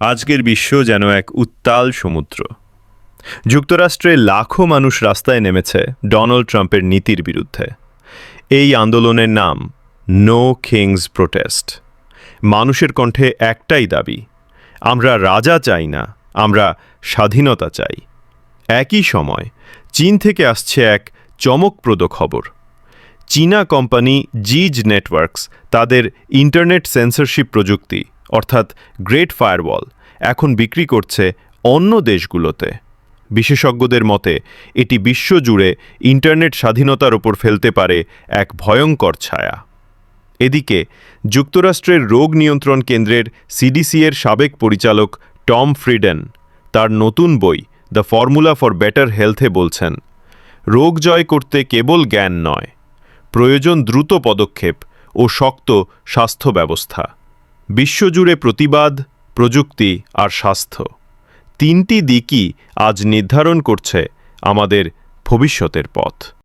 আজকের বিশ্ব যেন এক উত্তাল সমুদ্র। যুক্তরাষ্ট্রে লাখো মানুষ রাস্তায় নেমেছে ডোনাল্ড ট্রাম্পের নীতির বিরুদ্ধে। এই আন্দোলনের নাম নো কিংস প্রোটেস্ট মানুষের কণ্ঠে একটাই দাবি, আমরা রাজা চাই না, আমরা স্বাধীনতা চাই। একই সময়, চীন থেকে আসছে এক চমকপ্রদ খবর। চীনা কোম্পানি জিজ নেটওয়ার্কস তাদের ইন্টারনেট সেন্সরশিপ প্রযুক্তি অর্থাৎ গ্রেট ফায়ারওয়াল এখন বিক্রি করছে অন্য দেশগুলোতে। বিশেষজ্ঞদের মতে, এটি বিশ্বজুড়ে ইন্টারনেট স্বাধীনতার ওপর ফেলতে পারে এক ভয়ঙ্কর ছায়া। এদিকে, যুক্তরাষ্ট্রের রোগ নিয়ন্ত্রণ কেন্দ্রের সিডিসি এর সাবেক পরিচালক টম ফ্রিডেন তার নতুন বই দ্য ফর্মুলা ফর বেটার হেলথে বলছেন, রোগ জয় করতে কেবল জ্ঞান নয়, প্রয়োজন দ্রুত পদক্ষেপ ও শক্ত স্বাস্থ্য ব্যবস্থা। বিশ্বজুড়ে প্রতিবাদ প্রযুক্তি আর স্বাস্থ্য। তিনটি দিকই আজ নির্ধারণ করছে আমাদের ভবিষ্যতের পথ।